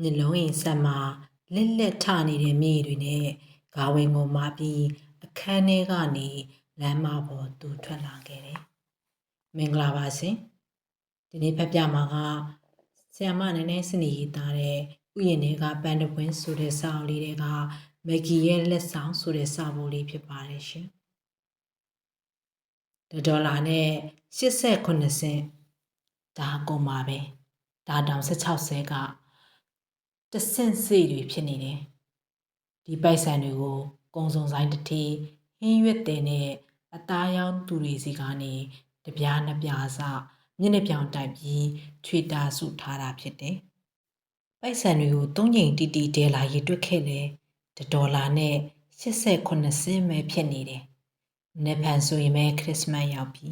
နှလုံးအိမ်ဆက်မှာလက်လက်ထနေတဲ့မိတွေနဲ့ဂါဝင်ကိုမာပြီးအခန်းထဲကနေလမ်းမပေါ်သူထွက်လာခဲ့တယ်။မင်္ဂလာပါရှင်။ဒီနေ့ဖက်ပြမှာကဆ iam မနည်းနည်းစနေရေးသားတဲ့ဥယျာဉ်တွေကပန်းတပွင့်ဆိုတဲ့စာအုပ်လေးတွေကမက်ဂီရဲ့လက်ဆောင်ဆိုတဲ့စာပုံလေးဖြစ်ပါတယ်ရှင်။တဒေါ်လာနဲ့89စင်ဒါကုန်ပါပဲ။ဒါတောင်16ဆဲက တဆင့်စေ့တွေဖြစ်နေတယ်။ဒီပိုက်ဆံတွေကိုကုံစုံဆိုင်တစ်ထီဟင်းရွက်တဲ့နဲ့အသားရောင်းသူတွေစီကနေတပြားနှစ်ပြားစမျက်နှာပြောင်တိုက်ပြီးချွေတာစုထားတာဖြစ်တယ်။ပိုက်ဆံတွေကိုသုံးချိန်တီတီတဲလာရေတွက်ခဲ့တယ်။ဒေါ်လာနဲ့89စင်းပဲဖြစ်နေတယ်။နေ့ဖန်ဆိုရင်ပဲခရစ်စမတ်ရောက်ပြီ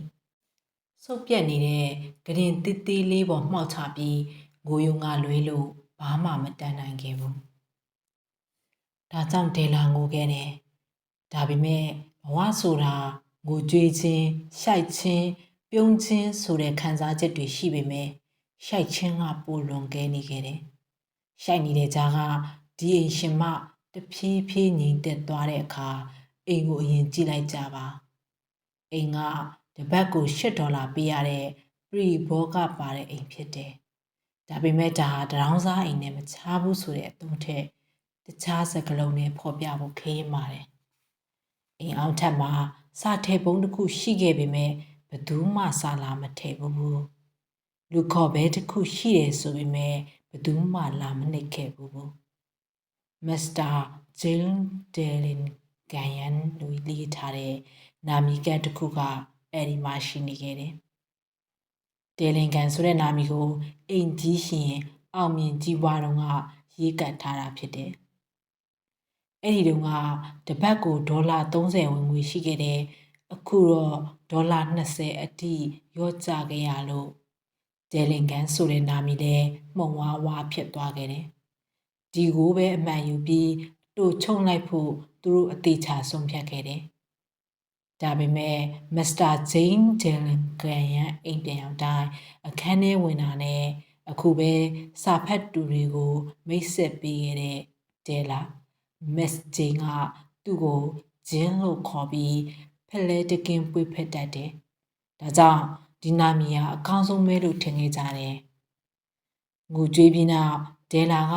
။စုပ်ပြက်နေတဲ့ဂရင်တီတီလေးပေါ်မှောက်ချပြီးငိုယုံကလွေးလို့ ဘာမှမတန်နိုင်ခဲ့ဘူး။ဒါကြောင့်ဒေလာငိုခဲ့တယ်။ဒါပေမဲ့ဘဝဆိုတာငိုကြွေးခြင်းရှိုက်ခြင်းပြုံးခြင်းဆိုတဲ့ခံစားချက်တွေရှိပေမဲ့ရှိုက်ခြင်းကပိုလွန်ကဲနေခဲ့တယ်။ရှိုက်နေတဲ့ကြားကဒီအိမ်ရှင်မတဖြည်းဖြည်းငြိမ်သက်သွားတဲ့အခါအိမ်ကိုအရင်ကြည့်လိုက်ကြပါ။အိမ်ကတပတ်ကို8ဒေါ်လာပေးရတဲ့ပရီဘောကပါတဲ့အိမ်ဖြစ်တယ်။ ဒါပေမဲ့ဒါဟာတရောင်းစားအိမ်နဲ့မချားဘူးဆိုတဲ့အသုံးထက်တခြားစကားလုံးနဲ့ဖော်ပြဖို့ခင်းပါတယ်။အိမ်အောင်ထက်မှာစာထဲပုံးတစ်ခုရှိခဲ့ပေမဲ့ဘယ်သူမှစာလာမထည့်ဘူး။လူခေါ်ဘဲတစ်ခုရှိတယ်ဆိုပေမဲ့ဘယ်သူမှလာမနှိပ်ခဲ့ဘူး။မစ္စတာဂျင်းဒယ်လင်ဂန်ယန်လို့ရေးထားတဲ့နာမည်ကတ်တစ်ခုကအဲ့ဒီမှာရှိနေခဲ့တယ်။ တယ်လင်ကန်ဆိုတဲ့နာမည်ကိုအိမ်ကြီးရှင်အောင်မြင်ကြီးပွားတော့ကရေးကတ်ထားတာဖြစ်တယ်။အဲ့ဒီတုန်းကတပတ်ကိုဒေါ်လာ30ဝင်ငွေရှိခဲ့တယ်။အခုတော့ဒေါ်လာ20အထိရော့ကျခဲ့ရလို့တယ်လင်ကန်ဆိုတဲ့နာမည်လည်းမှုံဝါးဝါဖြစ်သွားခဲ့တယ်။ဒီကိုပဲအမှန်ယူပြီးတို့ချုံလိုက်ဖို့သူတို့အသေးချာဆုံးဖြတ်ခဲ့တယ်။ ဒါပေမဲ့မစ္စတာဂျိန်းဒယ်လင်ကန်ရဲ့အိမ်ပြန်ရောက်တိုင်းအခန်းထဲဝင်တာနဲ့အခုပဲစာဖတ်တူတွေကိုမိတ်ဆက်ပေးခဲ့တဲ့ဒဲလာမစ်ဂျင်းကသူ့ကိုဂျင်းလို့ခေါ်ပြီးဖလဲတကင်းပွေဖက်တတ်တယ်။ဒါကြောင့်ဒီနာမည်ကအကောင်းဆုံးပဲလို့ထင်ခဲ့ကြတယ်။ငိုကြွေးပြီးနောက်ဒဲလာက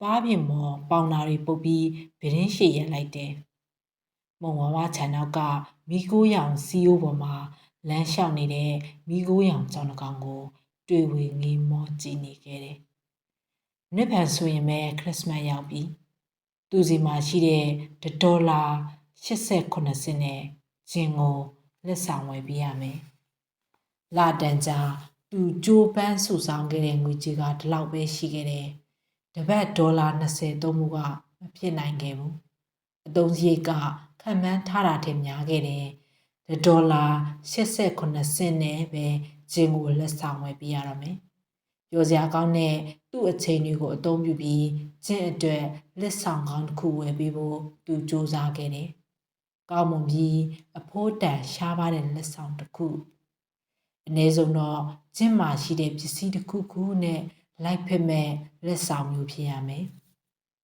ပါးပြင်မော်ပေါင်နာတွေပုတ်ပြီးဗရင်ရှည်ရက်လိုက်တယ်။မုံဝါဝါခြံနောက်က မိကိုးရောင်စီယိုးပေါ်မှာလမ်းလျှောက်နေတဲ့မိကိုးရောင်ကြောင်တစ်ကောင်ကို တွေ့ဝေငေးမောကြည့်နေခဲ့တယ်။နှစ်ဖန်ဆိုရင်ပဲခရစ်စမတ်ရောက်ပြီ။သူစီမှာရှိတဲ့ဒေါ်လာ89စင်းနဲ့ဂျင်ကိုလက်ဆောင်ဝယ်ပေးရမယ်။လာတန်ကြာသူကြိုးပန်းစုဆောင်ခဲ့တဲ့ငွေကြေးကဒီလောက်ပဲရှိခဲ့တယ်။တပတ်ဒေါ်လာ20သုံးမှုကမဖြစ်နိုင်ခဲ့ဘူး။အသုံးစရိတ်က ခံမှန်းထားတာထက်များခဲ့တယ်။ဒေါ်လာ89စင်းနဲ့ပဲဂျင်းကိုလက်ဆောင်ဝယ်ပေးရတော့မယ်။ပြောစရာကောင်းတဲ့သူ့အချိန်တွေကိုအသုံးပြုပြီးဂျင်းအတွက်လက်ဆောင်ကောင်းတစ်ခုဝယ်ပေးဖို့သူစူးစမ်းခဲ့တယ်။ကောင်းမွန်ပြီးအဖိုးတန်ရှားပါတဲ့လက်ဆောင်တစ်ခုအနည်းဆုံးတော့ဂျင်းမှာရှိတဲ့ပစ္စည်းတစ်ခုခုနဲ့လိုက်ဖက်မဲ့လက်ဆောင်မျိုးဖြစ်ရမယ်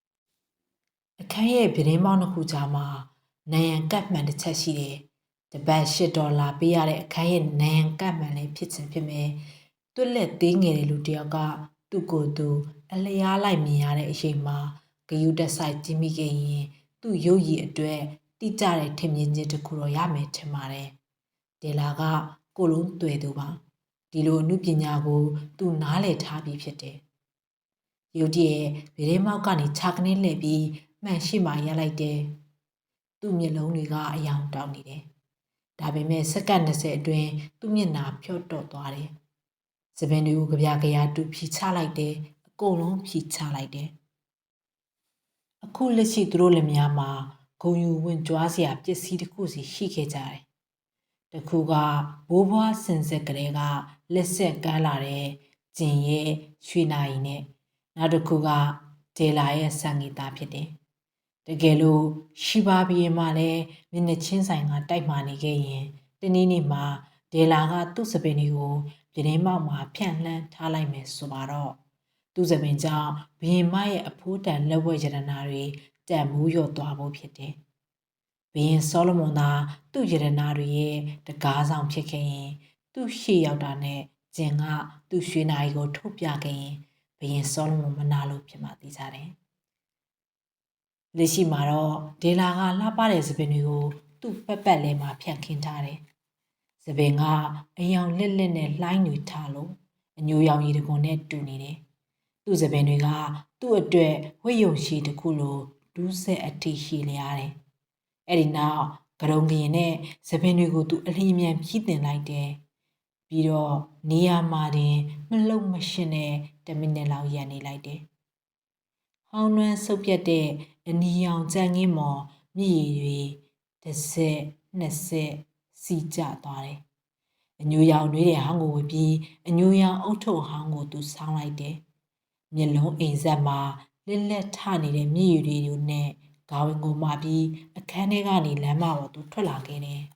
။အခန်းရဲ့ပြတင်းပေါင်းတစ်ခုကြားမှာ နိုင်ရန်ကတ်မှန်တစ်ချက်ရှိတယ်။တပတ်၈ဒေါ်လာပေးရတဲ့အခန်းရဲ့နိုင်ရန်ကတ်မှန်လေးဖြစ်ခြင်းဖြစ်မယ်။တွက်လက်သေးငယ်တဲ့လူတစ်ယောက်ကသူ့ကိုယ်သူအလျားလိုက်မြင်ရတဲ့အချိန်မှာဂယုတက်ဆိုင်ကြည့်မိခဲ့ရင်သူ့ရုပ်ရည်အတွက်တိကျတဲ့ထင်မြင်ခြင်းတစ်ခုတော့ရမယ်ထင်ပါတယ်။ဒေလာကကိုလုံးတွေ့သူပါဒီလိုအမှုပညာကိုသူနားလည်ထားပြီးဖြစ်တယ်။ရုတ်တရက်ဗရေမောက်ကနေခြာကနေလှည့်ပြီးမှန်ရှိမှရလိုက်တယ်။ သူ့မျက်လုံးတွေကအယောင်တောင်းနေတယ်။ဒါပေမဲ့စက္ကန့်20အတွင်းသူ့မျက်နှာဖြော့တော့သွားတယ်။စပင်တွေကိုကြပြကြရတူဖြီချလိုက်တယ်။အကုန်လုံးဖြီချလိုက်တယ်။အခုလက်ရှိသူတို့လက်များမှာဂုံယူဝင်ကြွားစရာပစ္စည်းတစ်ခုစီရှိခဲ့ကြတယ်တခုကဘိုးဘွားစင်စက်ကလေးကလက်ဆက်ကမ်းလာတဲ့ဂျင်ရဲ့ရွှေနာရီနဲ့နောက်တစ်ခုကဒေလာရဲ့ဆန်ဂီတာဖြစ်တယ်။ တကယ်လို့ရှိပါဘီရင်မှလည်းမျက်နှချင်းဆိုင်ကတိုက်မှနေခဲ့ရင်တနည်းနည်းမှာဒေလာကသူ့စပင်တွေကိုပြတင်းမောက်မှာဖြန့်လှမ်းထားလိုက်မယ်ဆိုပါတော့သူစပင်ကြောင့်ဘရင်မရဲ့အဖိုးတန်လက်ဝဲရတနာတွေတန်မိုးလျော့သွားဖို့ဖြစ်တယ်။ဘရင်ဆောလမွန်သာသူ့ရတနာတွေရဲ့တကားဆောင်ဖြစ်ခဲ့ရင် သူ့ရှေ့ရောက်တာနဲ့ဂျင်ကသူ့ရွှေနာရီကိုထုတ်ပြခဲ့ရင်ဘရင်ဆောလမွန်မနာလို့ဖြစ်မှသိကြတယ်။ လက်ရှိမှာတော့ဒေလာကလှပတဲ့စပင်တွေကိုသူ့ပတ်ပတ်လဲမှာဖြန့်ခင်းထားတယ်။စပင်ကအယောင်လက်လက်နဲ့လှိုင်းတွေထားလို့အညိုရောင်ရည်တကွန်နဲ့တူနေတယ်။သူ့စပင်တွေကသူ့အတွက်ဝိယုံရှိတစ်ခုလိုဒူးဆက်အထိရှိလျားတယ်။အဲ့ဒီနောက်ကရုံကရင်နဲ့စပင်တွေကိုသူအလျင်မြန်ဖြည့်တင်လိုက်တယ်။ပြီးတော့နေရာမှာတင်မလုံမရှင်းနဲ့10မိနစ်လောက်ရန်နေလိုက်တယ်။ ဟောင်းနှွမ်းဆုပ်ပြတ်တဲ့အနီရောင်ကြမ်းငင်းမော်မြည်ရည်တစ်ဆက်နှစ်ဆက်စီကျသွားတယ်။အညူရောင်နှွေးတဲ့ဟောင်းကိုဝပြီးအညူရောင်အုတ်ထုပ်ဟောင်းကိုသူဆောင်းလိုက်တယ်။မျက်လုံးအိမ်ဆက်မှာလက်လက်ထနေတဲ့မြည်ရည်တွေနဲ့ခေါင်းဝင်ကိုမှပြီးအခန်းထဲကနေလမ်းမပေါ်သူထွက်လာခဲ့တယ်။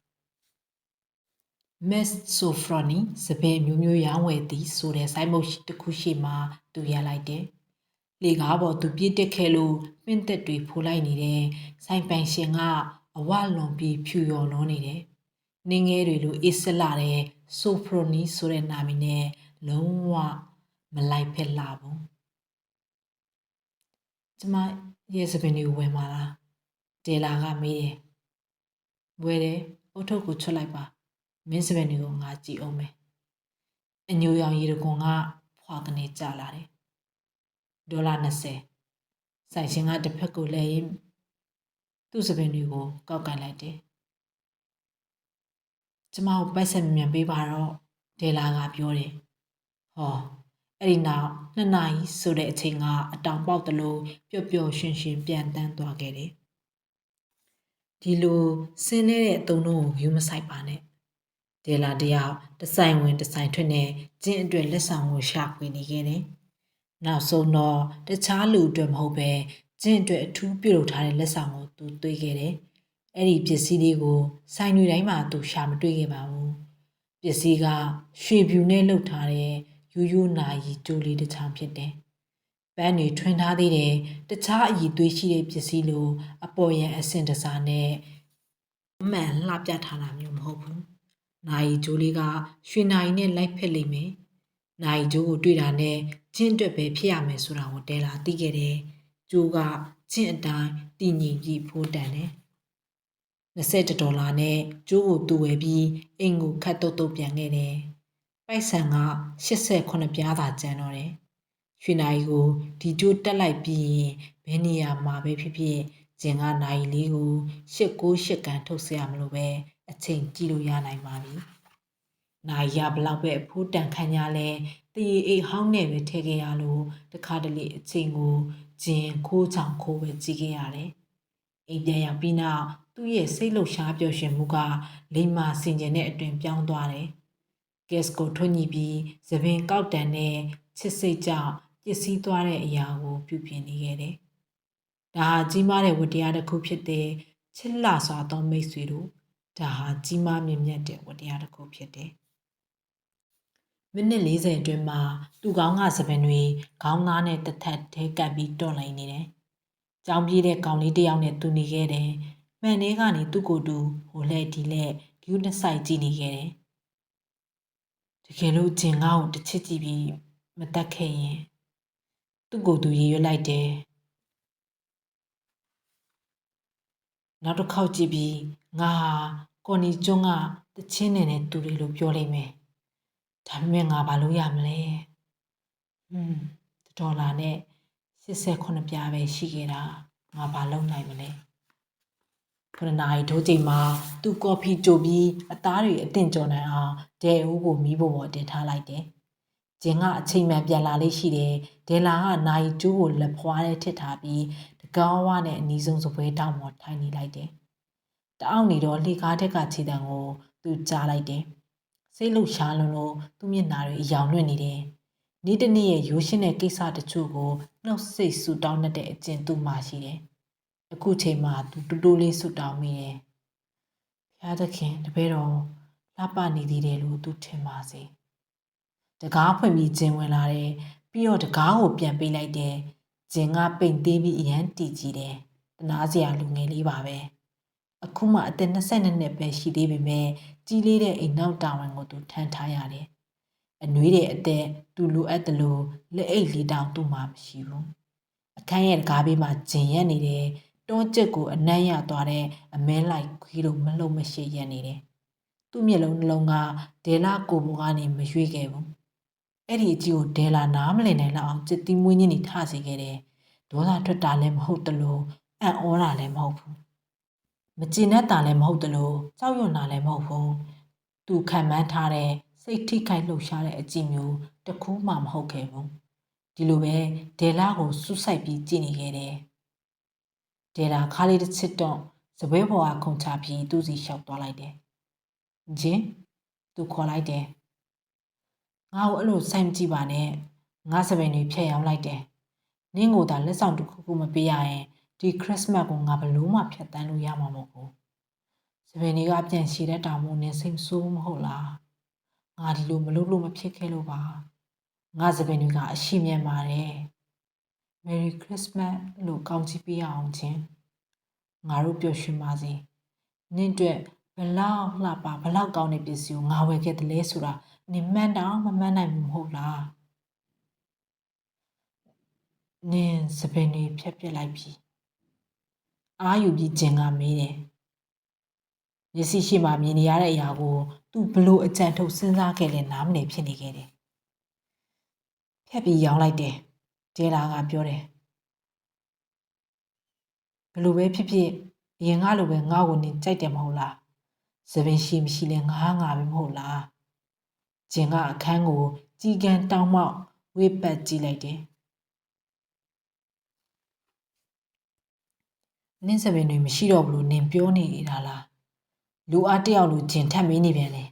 Miss Sofroni စပယ်မျိုးမျိုးရောင်းဝယ်သည်ဆိုတဲ့စိုင်းမုတ်တစ်ခုရှိမှသူရလိုက်တယ်။ လေကားပေါ်သူပြစ်တက်ခဲ့လို့ပင့်သက်တွေဖိုးလိုက်နေတဲ့စိုင်းပိုင်ရှင်ကအဝလွန်ပြီးဖြူရော်လွန်နေတယ်။နင်းငယ်တွေလိုအစ်စလာတဲ့ Sofroni ဆိုတဲ့နာမည်နဲ့လုံးဝမလိုက်ဖက်လာဘူး။ကျမရဲ့စပင်တွေကိုဝယ်မှာလား။ဒေလာကမေးတယ်။ဝယ်တယ်အုတ်ထုတ်ကိုချွတ်လိုက်ပါ။မင်းစပင်တွေကိုငါကြည့်အောင်မယ်။အညိုရောင်ရေတကွန်ကဖွာကနေကြလာတယ်။ ဒေါ်လာ20ဆိုင်ရှင်ကတစ်ဖက်ကိုလဲရင်သူ့စပင်တွေကိုကောက်ကန်လိုက်တယ်။ကျမကိုပိုက်ဆက်မြန်ပေးပါတော့ဒေလာကပြောတယ်။ဟောအဲ့ဒီနောက်နှစ်နာရီဆိုတဲ့အချိန်ကအတောင်ပေါက်တလို့ပျော့ပျော့ရွှင်ရွှင်ပြန်တန်းသွားခဲ့တယ်။ဒီလိုဆင်းနေတဲ့အတုံးတို့ကိုယူမဆိုင်ပါနဲ့။ဒေလာတယောက်တဆိုင်ဝင်တဆိုင်ထွက်နေကျင်းအတွက်လက်ဆောင်ကိုရှာဖွေနေခဲ့တယ်။ နောက်ဆုံးတော့တခြားလူအတွက်မဟုတ်ပဲကျင့်အတွက်အထူးပြုလုပ်ထားတဲ့လက်ဆောင်ကိုသူတွေးခဲ့တယ်။အဲ့ဒီပစ္စည်းလေးကိုဆိုင်တွေတိုင်းမှာသူရှာမတွေ့ခဲ့ပါဘူး။ပစ္စည်းကရွှေဖြူနဲ့လုပ်ထားတဲ့ယူယူနာရီကြိုးလေးတစ်ချောင်းဖြစ်တယ်။ပန်းတွေထွင်ထားသေးတယ်။တခြားအည်သွေးရှိတဲ့ပစ္စည်းလိုအပေါ်ရန်အဆင့်တစားနဲ့အမှန်လှပြထားတာမျိုးမဟုတ်ဘူး။နာရီကြိုးလေးကရွှေနာရီနဲ့လိုက်ဖက်လိမ့်မယ်။နာရီကြိုးကိုတွေ့တာနဲ့ ကျင့်အတွက်ပဲဖြစ်ရမယ်ဆိုတာကိုတဲလာသိခဲ့တယ်။ကျိုးကကျင့်အတိုင်းတည်ငြိမ်ပြီးဖိုးတန်တယ်။20ဒေါ်လာနဲ့ကျိုးကိုတူဝယ်ပြီးအိမ်ကိုခတ်တုတ်တုတ်ပြန်ခဲ့တယ်။ပိုက်ဆံက89ပြားသာကျန်တော့တယ်။ရွှေနိုင်ကိုဒီကျိုးတက်လိုက်ပြီးဘယ်နေရာမှာပဲဖြစ်ဖြစ်ဂျင်ကနိုင်လေးကို8-9ကန်ထုတ်ဆရာမလို့ပဲအချိန်ကြည့်လို့ရနိုင်ပါပြီ။နိုင်ရဘလောက်ပဲအဖိုးတန်ခံရလဲ တည်အိတ်ဟောင်းနဲ့ပဲထည့်ခဲ့ရလို့တခါတလေအချိန်ကိုဂျင်ခိုးချောင်ခိုးပဲကြည့်ခဲ့ရတယ်။အိမ်ပြန်ရောက်ပြီးနောက်သူ့ရဲ့စိတ်လှုပ်ရှားပျော်ရွှင်မှုကလိမ္မာစင်ကြင်တဲ့အတွင်ပြောင်းသွားတယ်။ကက်စကိုထွညှိပြီးသပင်ကောက်တန်နဲ့ချစ်စိတ်ကြောင့်ပျက်စီးသွားတဲ့အရာကိုပြုပြင်နေခဲ့တယ်။ဒါဟာကြီးမားတဲ့ဝတ္တရားတစ်ခုဖြစ်တဲ့ချစ်လှစွာသောမိတ်ဆွေတို့ဒါဟာကြီးမားမြင့်မြတ်တဲ့ဝတ္တရားတစ်ခုဖြစ်တယ်။ မိနစ်40အတွင်းမှာသူကောင်းကစပင်တွေခေါင်းသားနဲ့တစ်ထပ်ထဲကပ်ပြီးတွန့်လိုက်နေတယ်။ကြောင်ပြေးတဲ့ကောင်လေးတစ်ယောက်နဲ့သူနေခဲ့တယ်။မှန်ထဲကနေသူ့ကိုယ်တူဟိုလဲဒီလဲဂယူးနှစ်ဆိုင်ကြည့်နေခဲ့တယ်။တကယ်လို့ဂျင်ကားကိုတစ်ချစ်ကြည့်ပြီးမတက်ခဲ့ရင်သူ့ကိုယ်သူရေရွတ်လိုက်တယ်။နောက်တစ်ခေါက်ကြည့်ပြီးငါဟာကော်နီကျွန်းကတချင်းနေနဲ့တူတယ်လို့ပြောလိုက်မယ်။ ဒါပေမဲ့ငါဘာလုပ်ရမလဲ။ဟွန်းဒေါ်လာနဲ့89ပြားပဲရှိခဲ့တာငါဘာလုပ်နိုင်မလဲ။ခရနာရီထိုးချိန်မှာသူကော်ဖီကြိုပြီးအသားတွေအတင်ကြော်နိုင်အောင်ဒဲအိုးကိုမီးပေါ်ပေါ်တင်ထားလိုက်တယ်။ဂျင်ကအချိန်မှန်ပြန်လာလေးရှိတယ်။ဒဲလာကနိုင်ကျိုးကိုလက်ဖွားနဲ့ထစ်ထားပြီးတကောင်းဝါနဲ့အနီးဆုံးစပွဲတောင်ပေါ်ထိုင်နေလိုက်တယ်။တအောက်နေတော့လှေကားထက်ကခြေတံကိုသူကြားလိုက်တယ်။ စိတ်လှုပ်ရှားလွန်းလို့သူ့မျက်နှာတွေအယောင်လွင့်နေတယ်။နေ့တနေ့ရဲ့ရိုးရှင်းတဲ့ကိစ္စတချို့ကိုနှုတ်ဆိတ်ဆူတောင်းတဲ့အကျင့်သူ့မှာရှိတယ်။အခုချိန်မှာသူတူတူလေးဆူတောင်းမိတယ်။ဘုရားသခင်တပည့်တော်လှပနေသေးတယ်လို့သူထင်ပါစေ။တကားဖွင့်ပြီးကျင်ဝင်လာတဲ့ပပြီးတော့တကားကိုပြန်ပေးလိုက်တယ်ဂျင်ကပိန်သေးပြီးအရန်တီကြည့်တယ်တနာစရာလူငယ်လေးပါပဲအခုမှအသက်22နှစ်ပဲရှိသေးပေမဲ့ ကြီးလေးတဲ့အိမ်နောက်တာဝန်ကိုသူထမ်းထားရတယ်အနှွေးတဲ့အသက်သူလိုအပ်တယ်လို့လက်အိတ်လေးတောင်သူ့မှာမရှိဘူးအခန်းရဲ့တကားဘေးမှာဂျင်ရက်နေတယ်တွန်းကျက်ကိုအနမ်းရသွားတဲ့အမဲလိုက်ခွေးလိုမလုံမရှိရက်နေတယ်သူ့မျက်လုံးနှလုံးကဒေလာကိုဘိုကနေမရွေ့ခဲ့ဘူးအဲ့ဒီအကြီးကိုဒဲလာနားမလည်နိုင်လောက်အောင်စစ်တီးမွေးညင်းနေထစေခဲ့တယ်။ဒေါသထွက်တာလည်းမဟုတ်တလို့အံ့ဩတာလည်းမဟုတ်ဘူး။ မကျေနပ်တာလည်းမဟုတ်တလို့ကြောက်ရွံ့တာလည်းမဟုတ်ဘူး။သူခံမှန်းထားတဲ့စိတ်ထိခိုက်လှုပ်ရှားတဲ့အကြည့်မျိုးတစ်ခုမှမဟုတ်ခဲ့ဘူး။ဒီလိုပဲဒဲလာကိုစွတ်ဆိုင်ပြီးကြည့်နေခဲ့တယ်။ဒဲလာခါလေးတစ်ချစ်တော့စပွဲပေါ်ကခုန်ချပြီးသူ့စီလျှောက်သွားလိုက်တယ်။ဂျင်းသူခေါ်လိုက်တယ်။ငါ့ကိုအဲ့လိုစိုက်မကြည့်ပါနဲ့ငါစပင်တွေဖျက်ရောင်းလိုက်တယ်နင်းကိုသာလက်ဆောင်တစ်ခုခုမပေးရရင် ဒီခရစ်စမတ်ကိုငါဘလို့မှဖျက်တမ်းလို့ရမှာမဟုတ်ဘူးစပင်တွေကပြန်ရှည်တဲ့တောင်မို့နင်းစိတ်မဆိုးမဟုတ်လားငါဒီလိုမလုပ်လို့မဖြစ်ခဲ့လို့ပါငါစပင်တွေကအရှိမြတ်ပါတယ် Merry Christmas လို့ကောင်းချီးပေးရအောင်ချင်းငါတို့ပျော်ရွှင်ပါစေနင့်အတွက်ဘလောက်လှပဘလောက်ကောင်းတဲ့ပစ္စည်းကိုငါဝယ်ခဲ့တယ်လဲဆိုတာနင်မှန်တောင်မမှန်နိုင်ဘူးမဟုတ်လားနင်စပင်တွေဖြတ်ပြစ်လိုက်ပြီ အာယူပြီးဂျင်ကမေးတယ်မျက်စိရှိမှမြင်နေရတဲ့အရာကိုသူဘလို့အကြံထုတ်စဉ်းစားခဲ့လဲနားမလည်ဖြစ်နေခဲ့တယ်ဖြတ်ပြီးရောင်းလိုက်တယ်ဂျဲလာကပြောတယ်ဘလို့ပဲဖြစ်ဖြစ်အရင်ကလိုပဲငါ့ကိုနင်ကြိုက်တယ်မဟုတ်လားစပင်ရှိမရှိလဲငါငါပဲမဟုတ်လားဂျင်ကအခန်းကို ကြီးကန်းတောင်းမောက်ဝေးပတ်ကြည့်လိုက်တယ်။ နင်းစပင်တွေမရှိတော့ဘူးလို့နင်ပြောနေတာလား။လူအားတယောက်လိုဂျင်ထပ်မင်းနေပြန်လေ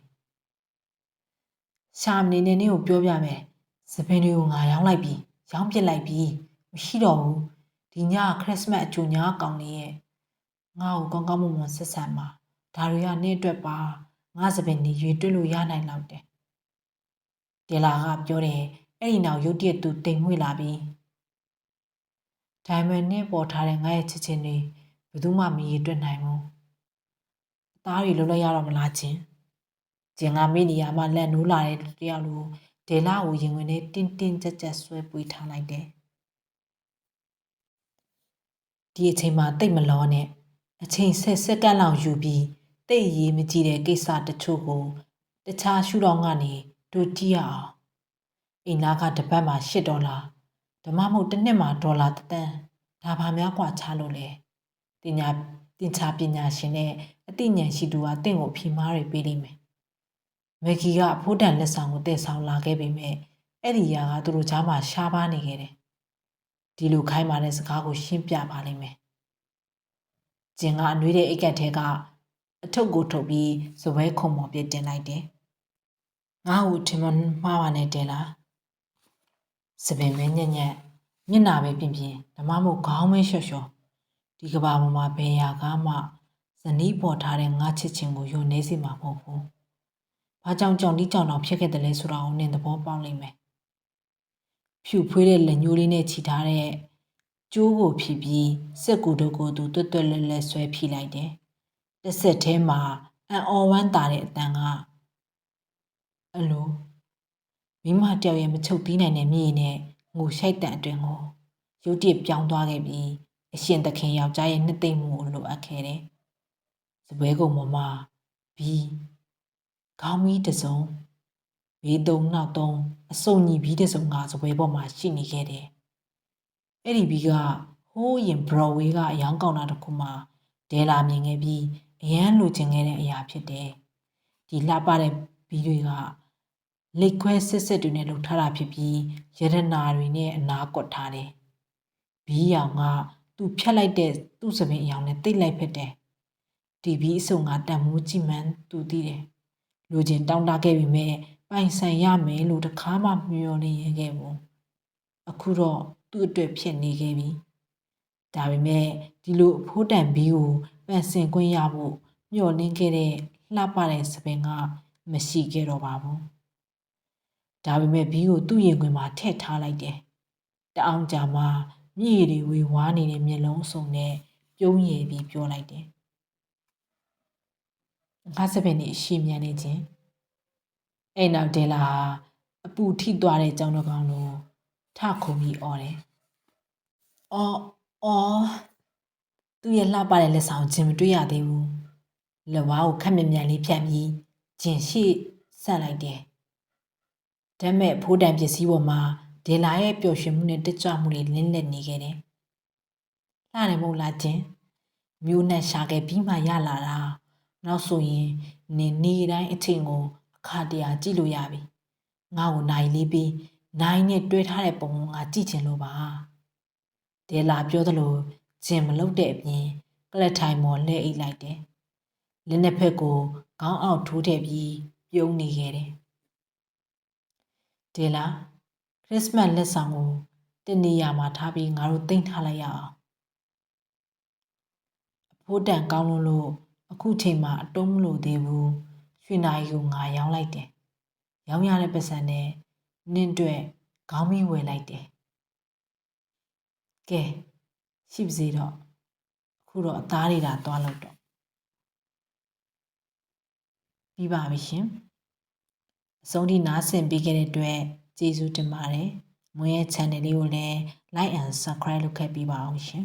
။ရှာမနေနေနင်းကိုပြောပြမယ်။စပင်တွေကိုငါရောင်းလိုက်ပြီ။ရောင်းပစ်လိုက်ပြီ။မရှိတော့ဘူး။ဒီညခရစ်စမတ်အကျိုးညကောင်လေးရဲ့ငါ့ကိုကောင်းကောင်းမွန်မွန်ဆက်ဆံပါ။ဒါတွေကနင့်အတွက်ပါ။ငါစပင်တွေရွေတွက်လို့ရနိုင်လောက်တယ်။ဒေလာကပြောတယ်အဲ့ဒီနောက်ရုတ်တရက်သူတိမ်မွေ့လာပြီးဒိုင်မန်နဲ့ပေါ်ထားတဲ့ငါရဲ့ချစ်ချင်းတွေ ဘယ်သူမှမရည်တွက်နိုင်ဘူးအသားတွေလုံးလိုက်ရတော့မလားချင်းဂျင်ကမေးနေရမှလက်နိုးလာတဲ့တယောက်လိုဒေလာကိုရင်ဝင်နဲ့တင်းတင်းကြပ်ကြပ်ဆွဲပွေးထားလိုက်တယ်ဒီအချိန်မှာတိတ်မလောနဲ့အချိန်ဆက်စက္ကန့်လောက်ယူပြီးတိတ်ရေးမကြည့်တဲ့ကိစ္စတချို့ကိုတခြားရှုထောင့်ကနေတို့ကြည့်ရအောင်အိမ်သားကတစ်ပတ်မှာ8ဒေါ်လာဓမ္မမဟုတ်တစ်နှစ်မှာဒေါ်လာတစ်သန်းဒါဘာများกว่าချလို့လဲ တင်ညာတင်ချပညာရှင်နဲ့အသိဉာဏ်ရှိသူကတင့်ကိုဖြီမားတွေပေးလိမ့်မယ်မက်ဂီကအဖိုးတန်လက်ဆောင်ကိုတည်ဆောင်လာခဲ့ပေမဲ့အဲ့ဒီຢာကသူတို့ကြားမှာရှားပါနေခဲ့တယ်ဒီလိုခိုင်းပါတဲ့စကားကိုရှင်းပြပါလိမ့်မယ်ဂျင်ကအနှွေးတဲ့အိတ်ကက်ထဲကအထုပ်ကိုထုတ်ပြီးစပွဲခုံပေါ်ပြတင်လိုက်တယ်ငါ့ကိုထင်မမှားပါနဲ့တဲလားစပင်ပဲညံ့ညံ့မျက်နာပဲပြင်ပြင်ဓမ္မမို့ခေါင်းမဲလျှော့လျှော့ ဒီကဘာပေါ်မှာဘယ်ရာကမှဇနီးပေါ်ထားတဲ့ငါချစ်ချင်းကိုယုံနေစီမှာမဟုတ်ဘူး။ဘာကြောင့်ကြောင့်ဒီကြောင့်တော့ဖြစ်ခဲ့တယ်လဲဆိုတာကိုနင်သဘောပေါက်လိမ့်မယ်။ဖြူဖွေးတဲ့လက်ညှိုးလေးနဲ့ခြိထားတဲ့ကျိုးကိုဖြီးပြီးစက်ကူတို့ကိုသူတွတ်တွတ်လဲလဲဆွဲဖြီးလိုက်တယ်။တစ်ဆက်ထဲမှာအန်အော်ဝမ်းတာတဲ့အတန်ကအလိုမိမတယောက်ရဲ့မချုပ်တီးနိုင်တဲ့မြေနဲ့ငိုရှိုက်တန်အတွင်ကိုရုတ်တရက်ပြောင်းသွားခဲ့ပြီး အရှင်သခင်ယောက်ျားရဲ့နှစ်သိမ့်မှုကိုလိုအပ်ခဲ့တယ်။စပွဲကုံပေါ်မှာဘီခေါင်းမီးတစုံဘေးသုံးနောက်သုံးအစုံညီဘီတစုံကစပွဲပေါ်မှာရှိနေခဲ့တယ်။အဲ့ဒီဘီကဟိုးရင်ဘရော်ဝေးကအယောင်ကောင်တာတစ်ခုမှဒဲလာမြင်ခဲ့ပြီးအရန်လိုချင်ခဲ့တဲ့အရာဖြစ်တယ်။ဒီလှပတဲ့ဘီတွေကလက်ခွဲစစ်စစ်တွေနဲ့လှုပ်ထားတာဖြစ်ပြီးရတနာတွေနဲ့အနာကွက်ထားတယ်။ဘီးရောင်က သူ့ဖြတ်လိုက်တဲ့သူ့စပင်အယောင်နဲ့တိတ်လိုက်ဖြစ်တယ်။ဒီဘီးအစုံကတန်မိုးကြည့်မှန်းသူသိတယ်။လူချင်းတောင်းတခဲ့ပြီးမဲ့ပိုင်ဆိုင်ရမယ်လို့တခါမှမျှော်လင့်ရခဲ့ဘူး။အခုတော့သူ့အတွက်ဖြစ်နေခဲ့ပြီ။ဒါပေမဲ့ဒီလိုအဖိုးတန်ဘီးကိုပန်ဆင်ခွင့်ရဖို့မျှော်လင့်ခဲ့တဲ့လှပတဲ့စပင်ကမရှိခဲ့တော့ပါဘူး။ဒါပေမဲ့ဘီကိုသူ့ရင်ခွင်မှာထည့်ထားလိုက်တယ်တအောင်ကြာမှ မြည်ရည်ဝေဝါးနေတဲ့မျက်လုံးအစုံနဲ့ပြုံးရည်ပြီးပြောလိုက်တယ်ငါစပင်နေရှည်မြန်နေခြင်းအဲ့နောက်ဒဲလာဟာအပူထိသွားတဲ့ကြောင်တော်ကောင်လိုထခုန်ပြီးអော်တယ်အော်အော်သူ့ရဲ့လှပတဲ့လက်ဆောင်ခြင်းမတွေ့ရသေးဘူးလက်ဝါးကိုခက်မြမြန်လေးဖြတ်ပြီးဂျင်ရှိဆက်လိုက်တယ်ဓာတ်မဲ့ဖိုးတန်ပစ္စည်းပေါ်မှာ ဒေလာရဲ့ပျော်ရွှင်မှုနဲ့တက်ကြွမှုတွေလင်းလက်နေခဲ့တယ်လှတယ်မဟုတ်လားဂျင်မျိုးနဲ့ရှာခဲ့ပြီးမှရလာတာနောက်ဆိုရင်နေနေတိုင်းအချိန်ကိုအခါတရာကြည့်လို့ရပြီငါ့ကိုနိုင်လေးပြီးနိုင်နဲ့တွဲထားတဲ့ပုံကငါကြည့်ချင်လို့ပါဒေလာပြောသလိုဂျင်မလုတ်တဲ့အပြင်ကလက်ထိုင်မော်လှဲအိတ်လိုက်တယ်လက်နှစ်ဖက်ကိုခေါင်းအောက်ထိုးထည့်ပြီးပြုံးနေခဲ့တယ်ဒေလာ ခရစ်စမတ်လက်ဆောင်ကိုတနေရာမှာထားပြီးငါတို့တင်ထားလိုက်ရအောင်အဖိုးတန်ကောင်းလို့လို့အခုချိန်မှာအတုံးမလို့သေးဘူးရွှေနာရီကိုငါရောင်းလိုက်တယ်ရောင်းရတဲ့ပတ်စံနဲ့နင့်အတွက်ခေါင်းမီးဝယ်လိုက်တယ်ကဲရှိပါစေတော့အခုတော့အသားတွေဒါသွားလို့တော့ပြီးပါပြီရှင်အဆုံးထိနားဆင်ပေးခဲ့တဲ့အတွက် ကျေးဇူးတင်ပါတယ်မွေးရဲ့ channel လေးကိုလည်း like and subscribe လုပ်ခဲ့ပေးပါအောင်ရှင်